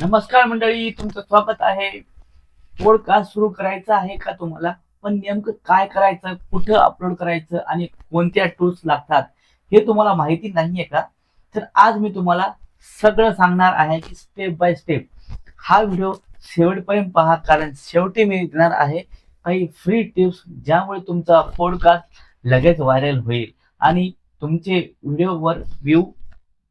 नमस्कार मंडळी तुमचं स्वागत आहे. पॉडकास्ट सुरू करायचं आहे का तुम्हाला? पण नेमकं काय करायचं कुठं अपलोड करायचं आणि कोणत्या टूल्स लागतात हे तुम्हाला माहिती नाहीये का? तर आज मी तुम्हाला सगळं सांगणार आहे की स्टेप बाय स्टेप हा व्हिडिओ शेवटपर्यंत पहा कारण शेवटी मी देणार आहे काही फ्री टिप्स ज्यामुळे तुमचा पॉडकास्ट लगेच व्हायरल होईल आणि तुमचे व्हिडिओवर व्ह्यू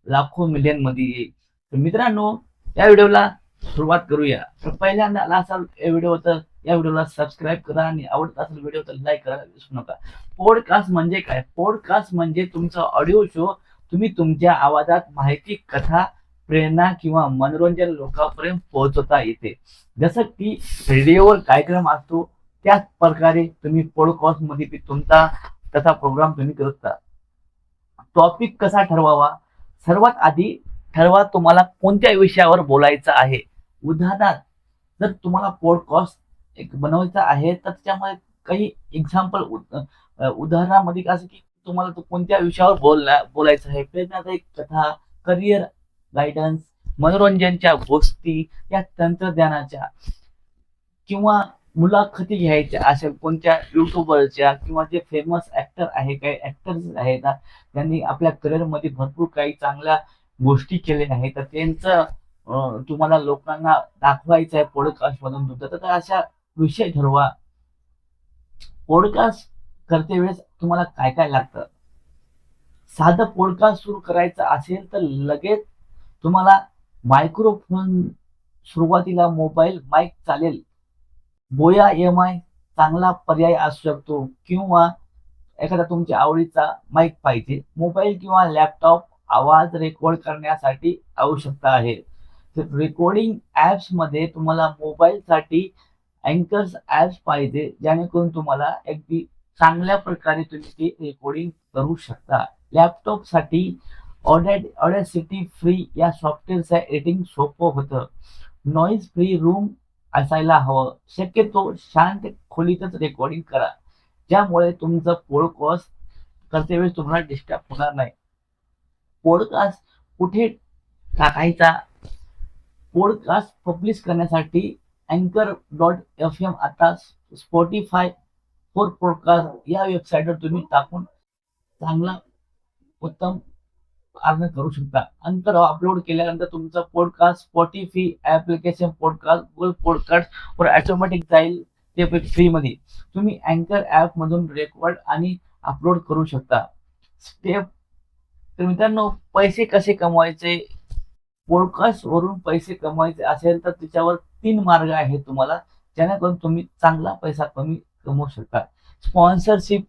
लाखो मिलियनमध्ये येईल. तर मित्रांनो या व्हिडिओला सुरुवात करूया. तर पहिल्यांदा आला असाल या व्हिडिओ तर या व्हिडिओला सबस्क्राईब करा आणि आवडत असेल व्हिडिओ तर लाईक करायला विसरू नका. पॉडकास्ट म्हणजे काय? पॉडकास्ट म्हणजे तुमचा ऑडिओ शो तुम्ही तुमच्या आवाजात माहिती कथा प्रेरणा किंवा मनोरंजन लोकांपर्यंत पोहोचवता येते. जसं की रेडिओवर कार्यक्रम असतो त्याच प्रकारे तुम्ही पॉडकास्टमध्ये तुमचा तसा प्रोग्राम तुम्ही करता. टॉपिक कसा ठरवावा? सर्वात आधी ठरवा तुम्हाला कोणत्या विषयावर बोलायचं आहे. उदाहरणार्थ जर तुम्हाला पॉडकास्ट एक बनवायचा आहे तर त्याच्यामध्ये काही एक्झाम्पल उदाहरणामध्ये असं की तुम्हाला तो कोणत्या विषयावर बोलला बोलायचं आहे. प्रेरणादायक कथा करिअर गायडन्स मनोरंजनच्या गोष्टी या तंत्रज्ञानाच्या किंवा मुलाखती घ्यायच्या अशा कोणत्या युट्यूबरच्या किंवा जे फेमस ऍक्टर आहे काही ऍक्टर्स आहेत ना, त्यांनी आपल्या करिअरमध्ये भरपूर काही चांगल्या गोष्टी केल्या आहेत तर त्यांचं तुम्हाला लोकांना दाखवायचं आहे पॉडकास्ट मधून तुमचं. तर अशा विषय ठरवा. पॉडकास्ट करते वेळेस तुम्हाला काय काय लागतं? साधं पॉडकास्ट सुरू करायचं असेल तर लगेच तुम्हाला मायक्रोफोन सुरुवातीला मोबाईल माईक चालेल. बोया एम आय चांगला पर्याय असू शकतो. किंवा एखादा तुमच्या आवडीचा माईक पाहिजे. मोबाईल किंवा लॅपटॉप आवाज रेकॉर्ड करण्यासाठी आवश्यकता आहे. तर रेकॉर्डिंग ऍप्समध्ये तुम्हाला मोबाईलसाठी अँकर्स ऍप्स पाहिजे जेणेकरून तुम्हाला अगदी चांगल्या प्रकारे तुम्ही ती रेकॉर्डिंग करू शकता. लॅपटॉपसाठी ऑडेसिटी फ्री या सॉफ्टवेअरचं एडिटिंग सोपं होतं. नॉईज फ्री रूम असायला हवं. शक्यतो शांत खोलीतच रेकॉर्डिंग करा. ज्यामुळे तुमचं पॉडकास्ट करते वेळेस तुम्हाला डिस्टर्ब होणार नाही. पॉडकास्ट कुठे टाकायचा? पॉडकास्ट पब्लिश करण्यासाठी अँकर डॉट एफ एम आता स्पॉटीफाय फोर पॉडकास्ट या वेबसाईटवर तुम्ही टाकून चांगला उत्तम अर्न करू शकता. अंतर अपलोड केल्यानंतर तुमचा podcast Spotify application podcast Google podcast वर ऑटोमॅटिक जाईल ते फ्रीमध्ये तुम्ही अँकर ॲपमधून रेकॉर्ड आणि अपलोड करू शकता. स्टेप तर मित्रांनो पैसे कसे कमवायचे? पॉडकास्ट वरून पैसे कमवायचे असेल तर त्याच्यावर तीन मार्ग आहेत तुम्हाला जेणेकरून तुम्ही चांगला पैसा कमी कमवू शकता. स्पॉन्सरशिप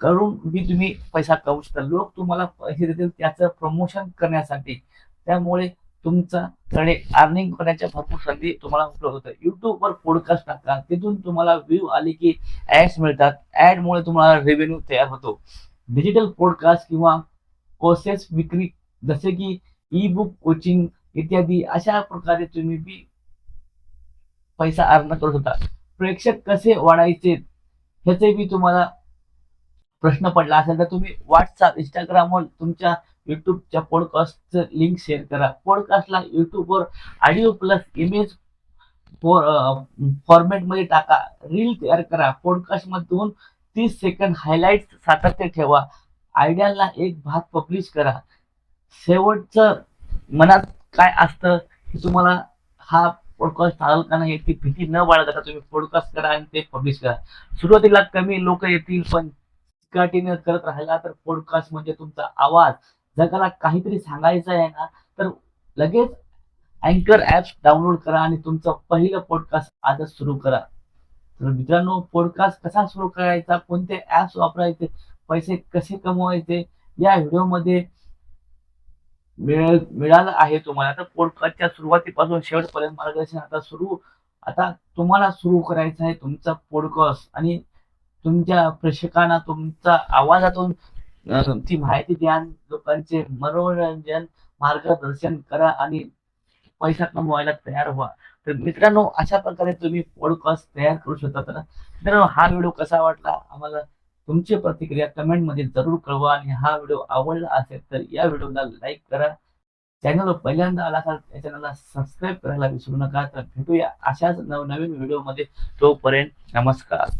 करून बी तुम्ही पैसा कमवू शकता. लोक तुम्हाला पैसे देतील त्याचं प्रमोशन करण्यासाठी. त्यामुळे तुमच्याकडे अर्निंग करण्याच्या भरपूर संधी तुम्हाला उपलब्ध होतात. युट्यूबवर पॉडकास्ट टाका. तिथून तुम्हाला व्ह्यू आले की ऍड्स मिळतात. ऍडमुळे तुम्हाला रेव्हेन्यू तयार होतो. डिजिटल पॉडकास्ट किंवा कोर्सेस विक्री जसे की ई बुक कोचिंग इत्यादी अशा प्रकारे तुम्ही बी पैसा अर्न करू शकता. प्रेक्षक कसे वाढायचे ह्याचे बी तुम्हाला प्रश्न पडला असेल तर तुम्ही व्हॉट्सअप इंस्टाग्रामवर तुमच्या युट्यूबच्या पॉडकास्टचं लिंक शेअर करा. पॉडकास्टला युट्यूबवर ऑडिओ प्लस इमेज फॉर फॉर्मॅटमध्ये टाका. रील तयार करा. पॉडकास्टमधून तीस सेकंद हायलाइट सातत्य ठेवा. आयडियाला एक भाग पब्लिश करा. शेवटचं मनात काय असतं की तुम्हाला हा पॉडकास्ट चालेल का नाही ती भीती न बाळगता तुम्ही पॉडकास्ट करा आणि ते पब्लिश करा. सुरुवातीला कमी लोक येतील पण चिकाटीने करत राहिला तर पॉडकास्ट म्हणजे तुमचा आवाज. जगाला काहीतरी सांगायचं आहे ना तर लगेच अँकर ॲप्स डाउनलोड करा आणि तुमचं पहिलं पॉडकास्ट आजच सुरू करा. तर मित्रांनो पॉडकास्ट कसा सुरू करायचा कोणते ऍप्स वापरायचे पैसे कसे कमवायचे या व्हिडिओमध्ये मिळालं आहे तुम्हाला. तर पॉडकास्टच्या सुरुवातीपासून शेवटपर्यंत मार्गदर्शन आता सुरू आता तुम्हाला सुरू करायचं आहे तुमचा पॉडकास्ट आणि तुमच्या प्रेक्षकांना तुमच्या आवाजातून तुमची ती माहिती द्या लोकांचे मनोरंजन मार्गदर्शन करा आणि पैसा कमवायला तयार व्हा. तर मित्रांनो अशा प्रकारे तुम्ही पॉडकास्ट तयार करू शकता तर मित्रांनो हा व्हिडिओ कसा वाटला? आम्हाला तुमची प्रतिक्रिया कमेंटमध्ये जरूर कळवा. आणि हा व्हिडिओ आवडला असेल तर या व्हिडिओला लाईक करा. चॅनलवर पहिल्यांदा आला असाल त्या चॅनलला सबस्क्राईब करायला विसरू नका. तर भेटूया अशाच नवनवीन व्हिडिओमध्ये तोपर्यंत नमस्कार.